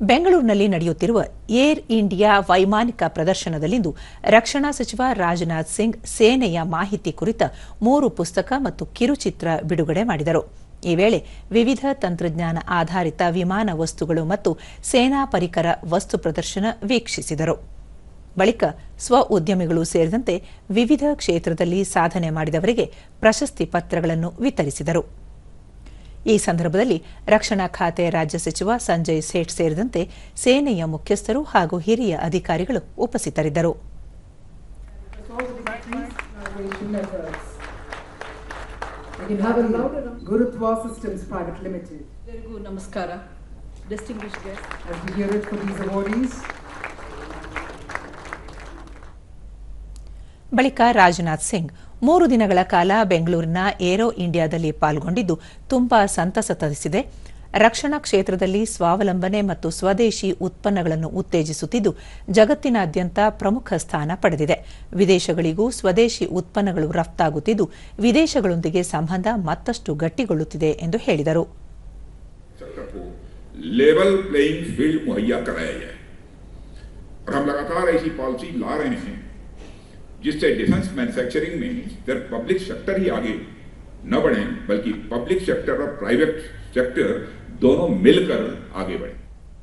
ಬೆಂಗಳೂರಿನಲ್ಲಿ ನಡೆಯುತ್ತಿರುವ air India ವೈಮಾನಿಕ ಪ್ರದರ್ಶನದಲ್ಲಿಂದು ರಕ್ಷಣಾ ಸಚಿವ ರಾಜನಾಥ್ ಸಿಂಗ್ ಸೇನೆಯ ಮಾಹಿತಿ ಕುರಿತ ಮೂರು ಪುಸ್ತಕ ಮತ್ತು ಕಿರುಚಿತ್ರ ಬಿಡುಗಡೆ ಮಾಡಿದರು. ಈ ವೇಳೆ ವಿವಿಧ ತಂತ್ರಜ್ಞಾನ ಆಧಾರಿತ ವಿಮಾನ ವಸ್ತುಗಳು ಮತ್ತು ಸೇನಾ ಪರಿಕರ ವಸ್ತು ಪ್ರದರ್ಶನ ವೀಕ್ಷಿಸಿದರು. ಬಳಿಕ ಸ್ವ ಉದ್ಯಮಿಗಳು ಸೇರಿದಂತೆ ವಿವಿಧ ಕ್ಷೇತ್ರದಲ್ಲಿ ಸಾಧನೆ ಮಾಡಿದವರಿಗೆ ಪ್ರಶಸ್ತಿ ಪತ್ರಗಳನ್ನು ವಿತರಿಸಿದರು. ಈ ಸಂದರ್ಭದಲ್ಲಿ ರಕ್ಷಣಾ ಖಾತೆ ರಾಜ್ಯ ಸಚಿವ ಸಂಜಯ್ ಸೇಠ್ ಸೇರಿದಂತೆ ಸೇನೆಯ ಮುಖ್ಯಸ್ಥರು ಹಾಗೂ ಹಿರಿಯ ಅಧಿಕಾರಿಗಳು ಉಪಸ್ಥಿತರಿದ್ದರು. ನಮಸ್ಕಾರ ಬಳಿಕ ರಾಜನಾಥ್ ಸಿಂಗ್ ಮೂರು ದಿನಗಳ ಕಾಲ ಬೆಂಗಳೂರಿನ ಏರೋ ಇಂಡಿಯಾದಲ್ಲಿ ಪಾಲ್ಗೊಂಡಿದ್ದು ತುಂಬಾ ಸಂತಸ ತರಿಸಿದೆ ರಕ್ಷಣಾ ಕ್ಷೇತ್ರದಲ್ಲಿ ಸ್ವಾವಲಂಬನೆ ಮತ್ತು ಸ್ವದೇಶಿ ಉತ್ಪನ್ನಗಳನ್ನು ಉತ್ತೇಜಿಸುತ್ತಿದ್ದು ಜಗತ್ತಿನಾದ್ಯಂತ ಪ್ರಮುಖ ಸ್ಥಾನ ಪಡೆದಿದೆ ವಿದೇಶಗಳಿಗೂ ಸ್ವದೇಶಿ ಉತ್ಪನ್ನಗಳು ರಫ್ತಾಗುತ್ತಿದ್ದು ವಿದೇಶಗಳೊಂದಿಗೆ ಸಂಬಂಧ ಮತ್ತಷ್ಟು ಗಟ್ಟಿಗೊಳ್ಳುತ್ತಿದೆ ಎಂದು ಹೇಳಿದರು सेक्टर को लेवल प्लेइंग फील्ड मुहैया कराया जाए और हम लगातार ऐसी पॉलिसी ला रहे हैं जिससे डिफेंस मैन्युफैक्चरिंग में सिर्फ़ पब्लिक सेक्टर ही आगे न बढ़े, बल्कि पब्लिक सेक्टर और प्राइवेट सेक्टर दोनों मिलकर आगे बढ़े।